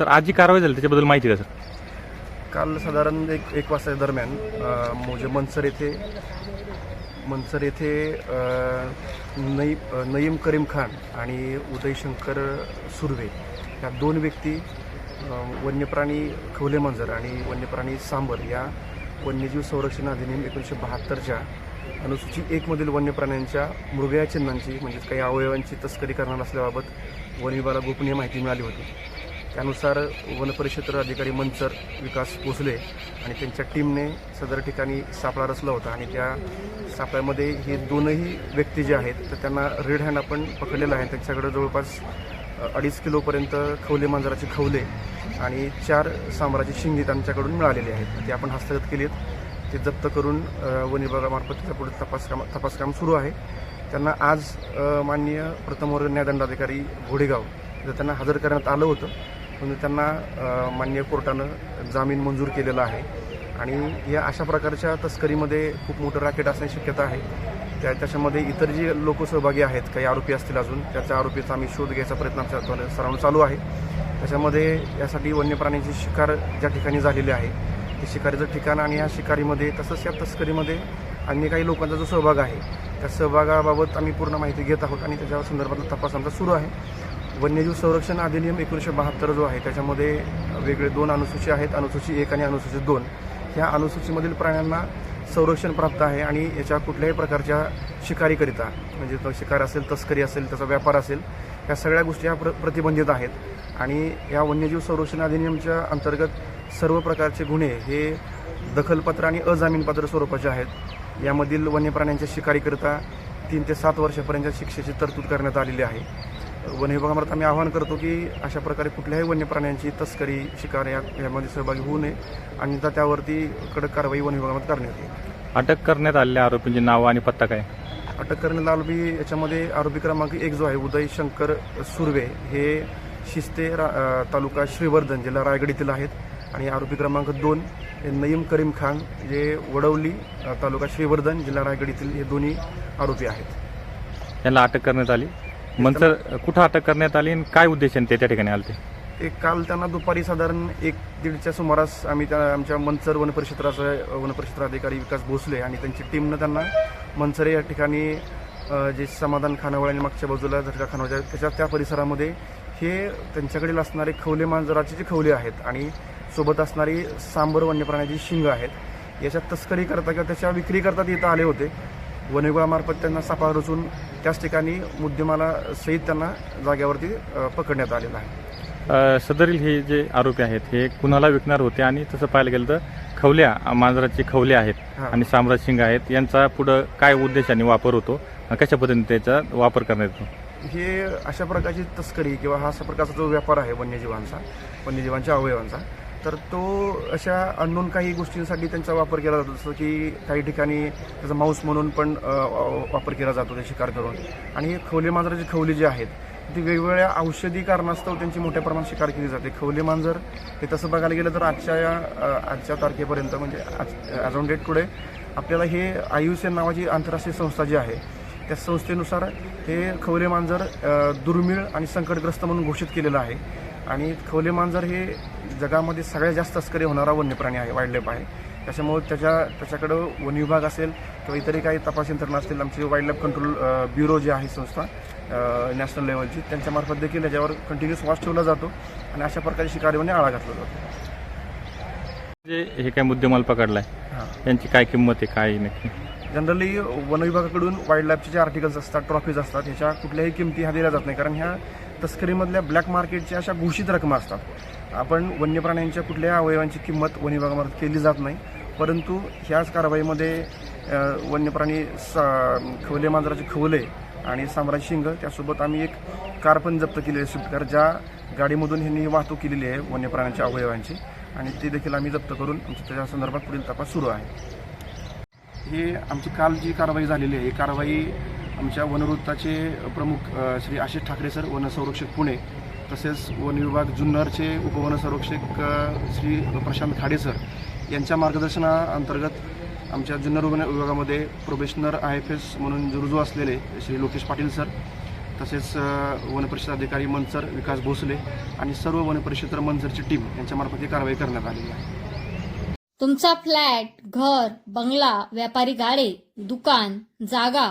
Sir आज जी कारवाई झाली त्याच्याबद्दल माहिती का सर. काल साधारण एक एक वाजता दरम्यान अ, म्हणजे मनसर येथे मनसर येथे अ, नई अ, नईम करीम खान आणि उदयशंकर सुर्वे या दोन व्यक्ती अ, वन्यप्राणी खवले मांजर आणि वन्यप्राणी सांबर या वन्यजीव संरक्षण अधिनियम एकोणीसशे बहात्तरच्या अनुसूची एकमधील वन्यप्राण्यांच्या मृगया चिन्हांची म्हणजेच काही अवयवांची तस्करी करणार असल्याबाबत वन विभागाला गोपनीय माहिती मिळाली होती. त्यानुसार वनपरिक्षेत्र अधिकारी मंचर विकास भोसले आणि त्यांच्या टीमने सदर ठिकाणी सापळा रचला होता आणि त्या सापळ्यामध्ये हे दोनही व्यक्ती जे आहेत तर त्यांना रेड हँड आपण पकडलेलं आहे. त्यांच्याकडे जवळपास अडीच किलोपर्यंत खवले मांजराचे खवले आणि चार सांबराची शिंगी त्यांच्याकडून मिळालेली आहेत. ते आपण हस्तगत केली आहेत ते जप्त करून वन विभागामार्फत त्याचा पुढे तपासकाम तपासकाम सुरू आहे. त्यांना आज माननीय प्रथम वर्ग न्यायदंडाधिकारी घोडेगाव जर त्यांना हजर करण्यात आलं होतं. म्हणून त्यांना मान्य कोर्टानं जामीन मंजूर केलेला आहे. आणि या अशा प्रकारच्या तस्करीमध्ये खूप मोठं रॅकेट असण्याची शक्यता आहे. त्या त्याच्यामध्ये इतर जी लोक सहभागी आहेत काही आरोपी असतील अजून त्याच्या आरोपीचा आम्ही शोध घ्यायचा प्रयत्न आमच्या सराव चालू आहे. त्याच्यामध्ये यासाठी वन्य प्राण्यांची शिकार ज्या ठिकाणी झालेली आहे ते शिकारीचं ठिकाण आणि या शिकारीमध्ये तसंच या तस्करीमध्ये अन्य काही लोकांचा जो सहभाग आहे त्या सहभागाबाबत आम्ही पूर्ण माहिती घेत आहोत आणि त्याच्या संदर्भातला तपास आमचा सुरू आहे. वन्यजीव संरक्षण अधिनियम एकोणीसशे बहात्तर जो आहे त्याच्यामध्ये वेगळे दोन अनुसूची आहेत अनुसूची एक आणि अनुसूची दोन. ह्या अनुसूचीमधील प्राण्यांना संरक्षण प्राप्त आहे आणि याच्या कुठल्याही प्रकारच्या शिकारीकरिता म्हणजे तो शिकार असेल तस्करी असेल त्याचा व्यापार असेल या सगळ्या गोष्टी ह्या प्र प्रतिबंधित आहेत. आणि या वन्यजीव संरक्षण अधिनियमच्या अंतर्गत सर्व प्रकारचे गुन्हे हे दखलपत्र आणि अजामीनपात्र स्वरूपाचे आहेत. यामधील वन्य प्राण्यांच्या शिकारीकरिता तीन ते सात वर्षापर्यंतच्या शिक्षेची तरतूद करण्यात आलेली आहे. वन विभागामार्फत आम्ही आवाहन करतो की अशा प्रकारे कुठल्याही वन्य प्राण्यांची तस्करी शिकार या यामध्ये सहभागी होऊ नये. आणि त्या- त्यावरती कडक कारवाई वन विभागामध्ये करण्यात येईल. अटक करण्यात आलेल्या आरोपींची नावं आणि पत्ता काय? अटक करण्यात आरोपी याच्यामध्ये आरोपी क्रमांक एक जो आहे उदय शंकर सुर्वे. हे शिस्ते रा तालुका श्रीवर्धन जिल्हा रायगड येथील आहेत. आणि आरोपी क्रमांक दोन हे नईम करीम खान जे वडवली तालुका श्रीवर्धन जिल्हा रायगड येथील हे दोन्ही आरोपी आहेत. यांना अटक करण्यात आली. मंतर कुठं अटक करण्यात आली आणि काय उद्देशाने ते त्या ठिकाणी आले ते ते काल त्यांना दुपारी साधारण एक दीडच्या सुमारास आम्ही त्या आमच्या मनसर वनपरिक्षेत्राचे वनपरिक्षेत्र अधिकारी विकास भोसले आणि त्यांची टीमनं त्यांना मनसरे या ठिकाणी जे समाधान खानावळ आणि मागच्या बाजूला झटका खानावळ त्याच्या त्या परिसरामध्ये हे त्यांच्याकडील असणारे खवले मांजराचे जे खवले आहेत आणि सोबत असणारी सांबर वन्य प्राण्याची शिंग आहेत याच्या तस्करी करता किंवा त्याच्या विक्री करता ते इथं आले होते. वन विभागामार्फत त्यांना सापळा रचून त्याच ठिकाणी मुद्देमाला सहित त्यांना जाग्यावरती अ, पकडण्यात आलेलं आहे. सदरील हे जे आरोपी आहेत हे कुणाला विकणार होते? आणि तसं पाहायला गेलं तर खवल्या मांजराचे खवले आहेत. आणि साम्राज्य शिंग आहेत. यांचा पुढं काय उद्देशाने वापर होतो? कशा पद्धतीने त्याचा वापर करण्यात येतो? हे अशा प्रकारची तस्करी किंवा हा अशा प्रकारचा जो व्यापार आहे वन्यजीवांचा वन्यजीवांच्या अवयवांचा तर तो अशा अननोन काही गोष्टींसाठी त्यांचा वापर केला जातो. जसं की काही ठिकाणी त्याचा मांस म्हणून पण वापर केला जातो ते शिकार करून. आणि खवले मांजराची खवली जी आहेत ती वेगवेगळ्या औषधी कारणास्तव त्यांची मोठ्या प्रमाणात शिकार केली जाते. खवले मांजर हे तसं बघायला गेलं तर आजच्या या आजच्या तारखेपर्यंत म्हणजे आज ॲज ऑन डेट टुडे आपल्याला हे आयुष्य नावाची आंतरराष्ट्रीय संस्था जी आहे त्या संस्थेनुसार हे खवले मांजर दुर्मिळ आणि संकटग्रस्त म्हणून घोषित केलेलं आहे. आणि खवले मांजर हे जगामध्ये सगळ्यात जास्त तस्करी होणारा वन्य प्राणी आहे वाईल्ड आहे. त्याच्यामुळे त्याच्या त्याच्याकडं वन विभाग असेल किंवा इतरही काही तपास यंत्रणा असतील आमची वाईल्ड लाईफ कंट्रोल ब्युरो जी आहे संस्था नॅशनल लेवलची त्यांच्यामार्फत देखील याच्यावर कंटिन्युअस वॉच ठेवला जातो आणि अशा प्रकारे शिकारीने आळा घातला जातो. जे हे काय मुद्देमाल पकडलाय हां. यांची काय किंमत आहे काय नक्की? जनरली वन विभागाकडून वाईल्ड लाईफचे जे आर्टिकल्स असतात ट्रॉफीज असतात ह्याच्या कुठल्याही किमती ह्या दिल्या जात नाही. कारण ह्या तस्करीमधल्या ब्लॅक मार्केटच्या अशा घोषित रकमा असतात. आपण वन्य प्राण्यांच्या कुठल्याही अवयवांची किंमत वन विभागामार्फत केली जात नाही. परंतु ह्याच कारवाईमध्ये वन्यप्राणी सा खवले मांजराचे खवले आणि साम्राज्य शिंग त्यासोबत आम्ही एक कार पण जप्त केलेली आहे स्विफ्ट कार ज्या गाडीमधून ह्यांनी वाहतूक केलेली आहे वन्यप्राण्यांच्या अवयवांची. आणि ते देखील आम्ही जप्त करून आमच्या त्याच्या संदर्भात पुढील तपास सुरू आहे. ही आमची काल जी कारवाई झालेली आहे ही कारवाई आमच्या वनवृत्ताचे प्रमुख श्री आशिष ठाकरे सर वनसंरक्षक पुणे तसेच वन विभाग जुन्नरचे उपवनसंरक्षक श्री प्रशांत खाडे सर यांच्या मार्गदर्शनाअंतर्गत आमच्या जुन्नर वन विभागामध्ये प्रोबेशनर आय एफ एस म्हणून रुजू असलेले श्री लोकेश पाटील सर तसेच वनपरिषद अधिकारी मनसर विकास भोसले आणि सर्व वनपरिषद मनसरची टीम यांच्यामार्फत ही कारवाई करण्यात आलेली आहे. तुमचा फ्लॅट घर बंगला व्यापारी गाडे दुकान जागा